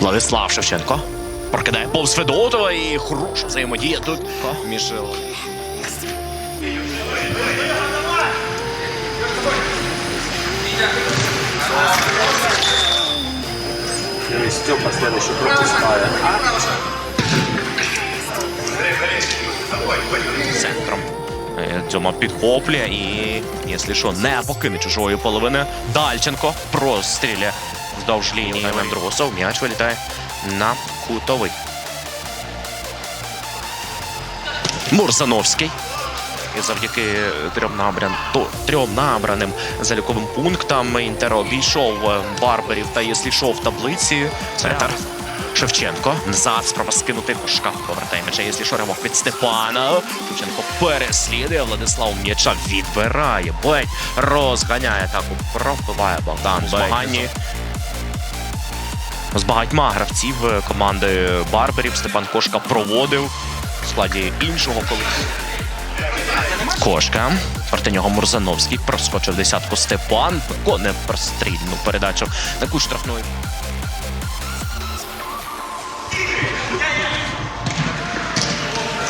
Владислав Шевченко прокидає повз Федотова і хороша взаємодія тут. Між И Степа следующий пропускает. центром. Е, підхоплює і, якщо що, не покине чужої половини. Дальченко простріляє вздовж лінії Мендросов. М'яч вилітає на кутовий. Мурзановський. І завдяки трьом набран, трьом набраним заліковим пунктам Інтер обійшов е, Барберів та якщо в таблиці. Центр. Шевченко. Назад спроба скинути кошка. Повертає м'яча, якщо що, ривок від Степана. Шевченко переслідує. Владислав м'яча відбирає. Бень розганяє атаку. Пробиває Богдан. В змаганні з багатьма гравців команди Барберів Степан Кошка проводив в складі іншого колективу. Кошка. Проти нього Мурзановський проскочив десятку Степан. Виконує прострільну передачу. Таку штрафну.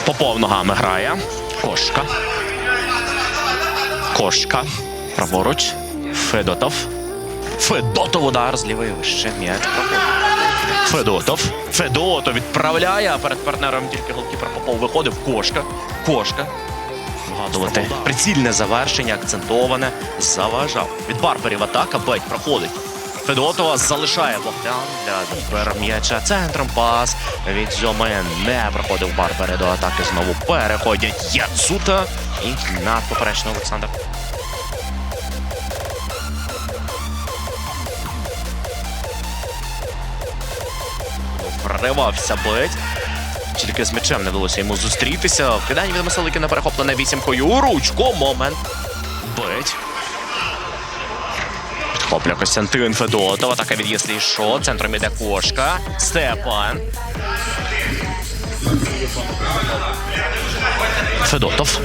Попов ногами грає. Кошка. Кошка. Праворуч. Федотов. Федотов удар з лівої вище. М'яч. Федотов. Федотов відправляє, а перед партнером тільки голкіпер Попов виходив. Кошка. Кошка. Вгадувати. Прицільне завершення, акцентоване. Заважав. Від Барберів атака. Беть проходить. Федотова залишає Богдан для м'яча центром пас. Від Зьоми не проходив Барбери до атаки. Знову переходять Яцута і надпоперечний Олександр. Вривався бить. Тільки з м'ячем не вдалося йому зустрітися. Вкидання від Масаликина перехоплене вісімкою. Ручко. Момент. Бить. Підхоплює Костянтин Федотов. Атака від Єслі що. Центром іде кошка. Степан. Федотов.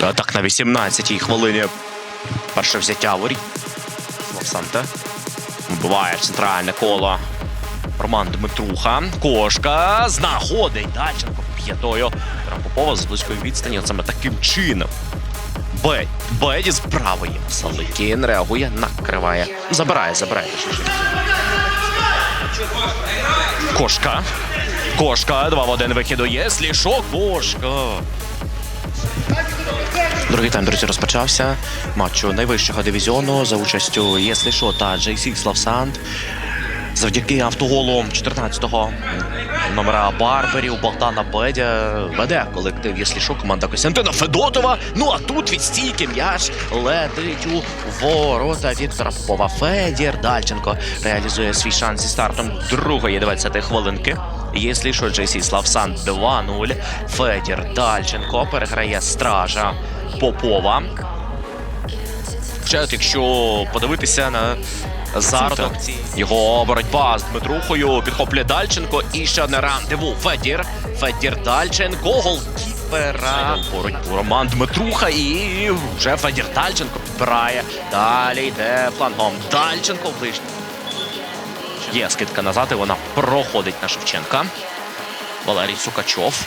Так, на 18-й хвилині перше взяття воріт. Лапсанте. Вбиває центральне коло. Роман Дмитруха. Кошка. Знаходить Дальченко п'ятою. Попова з близької відстані. От саме таким чином. Бедь. Беді з правої. Саликін реагує, накриває. Забирає, забирає. Кошка. Кошка. 2 в 1 вихід у Єслі. Шок. Кошка. Другий тайм, друзі, розпочався матчу найвищого дивізіону за участю Єслі Шо та JC Славсанд. Завдяки автоголу 14-го номера Барберів Богдана Бедя веде колектив Єслі Шо, команда Костянтина Федотова. Ну а тут від стійки м'яч летить у ворота Віктора Попова. Федір Дальченко реалізує свій шанс зі стартом другої 20 хвилинки. Єслі Шо JC Славсан 2-0. Федір Дальченко переграє стража Попова. Ще якщо подивитися на зародок, його боротьба з Дмитрухою підхоплює Дальченко і ще одне рандеву. Федір. Федір Дальченко, голкіпера. Боротьбу Роман Дмитруха і вже Федір Дальченко підбирає. Далі йде флангом. Дальченко ближній. Є скидка назад, і вона проходить на Шевченка. Валерій Сукачов.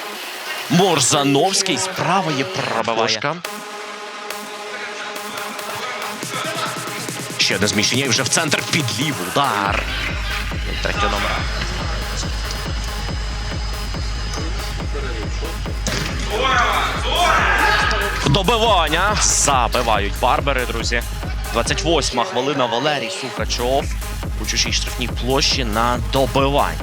Морзановський з правої пробиває. Ще одне зміщення і вже в центр під лівий удар. Третього номера. Добивання. Забивають барбери, друзі. 28 хвилина Валерій Сукачов у чужій штрафній площі на добивань.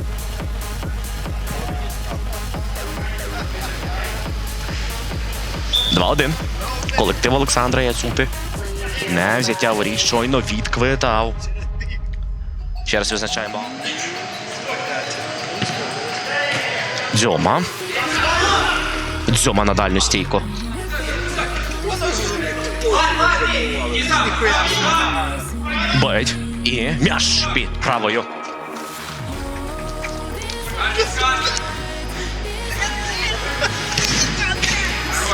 Два-один. Колектив Олександра Яцути. Не взяття воріт щойно відквитав. Ще раз визначаємо. Дзьома. Дзьома на дальню стійку. Бить. І м'яч під правою.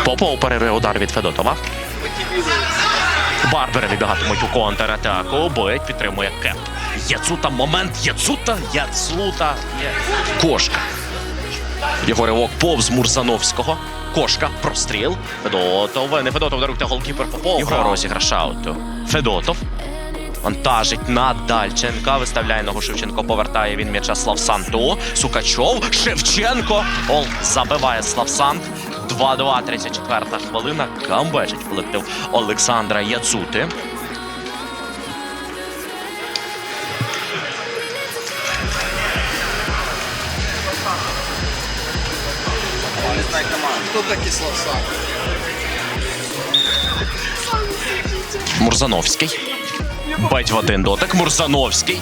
Попов перерве удар від Федотова. Барбери вибігатимуть у контратаку. Бить підтримує кеп. Яцута момент. Яцута, Яцута. Кошка. Його ривок повз Мурзановського. Кошка, простріл. Федотов. Не Федотов даруйте голкіпер Попов. Його розіграш ауту. Федотов. Вантажить на Дальченка. Виставляє ногу Шевченко. Повертає він м'яча Славсанту. Сукачов. Шевченко. Гол забиває Славсант. 2-2, 34 хвилина. Камбечить колектив Олександра Яцути. Хто такий Славсан? Мурзановський. Бить в один дотик. Мурзановський.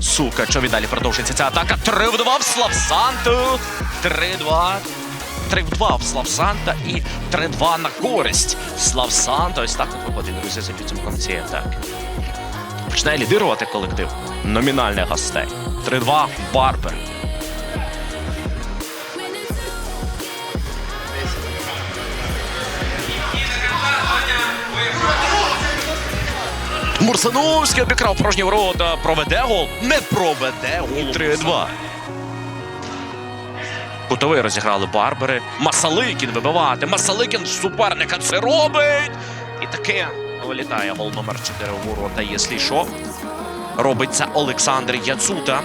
Сука, що віддалі продовжується ця атака. 3 в 2 в Славсанту. 3-2. 3 в 2 в Славсанта і 3-2 на користь. Славсанта. Ось так от виходить, друзі, за підсумком цієї атаки. Починає лідирувати колектив номінальних гостей. 3-2 Барбер. Мурсановський обікрав порожні ворота. Проведе гол. Не проведе гол. 3-2. Кутовий розіграли Барбери. Масаликін вибивати. Масаликін суперника це робить. І таке вилітає гол номер 4 у ворота, якщо що. Робить це Олександр Яцута.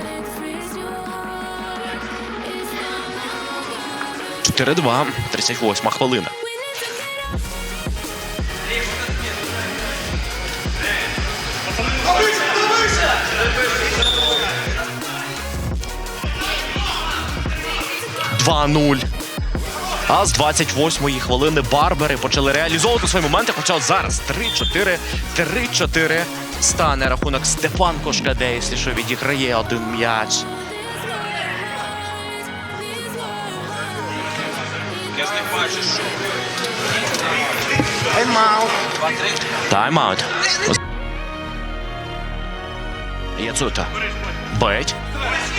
4-2. 38 хвилина. – 2-0. А з 28-ї хвилини Барбери почали реалізовувати свої моменти. Хоча зараз 3-4, 3-4 стане рахунок Степан Кошкаде, якщо що відіграє один м'яч. Тайм-аут. Тайм-аут. Яцута. Бить.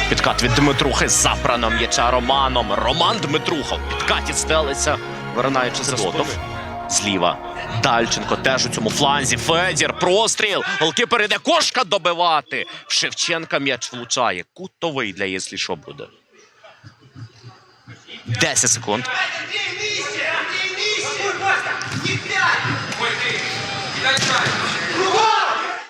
Підкат від Дмитрухи забрано м'яча Романом. Роман Дмитруха в підкаті стелиться, виринаючи за Злотов. Зліва. Дальченко теж у цьому фланзі. Федір. Простріл. Голкіпер іде кошка добивати. Шевченка м'яч влучає. Кутовий для якщо що буде. 10 секунд.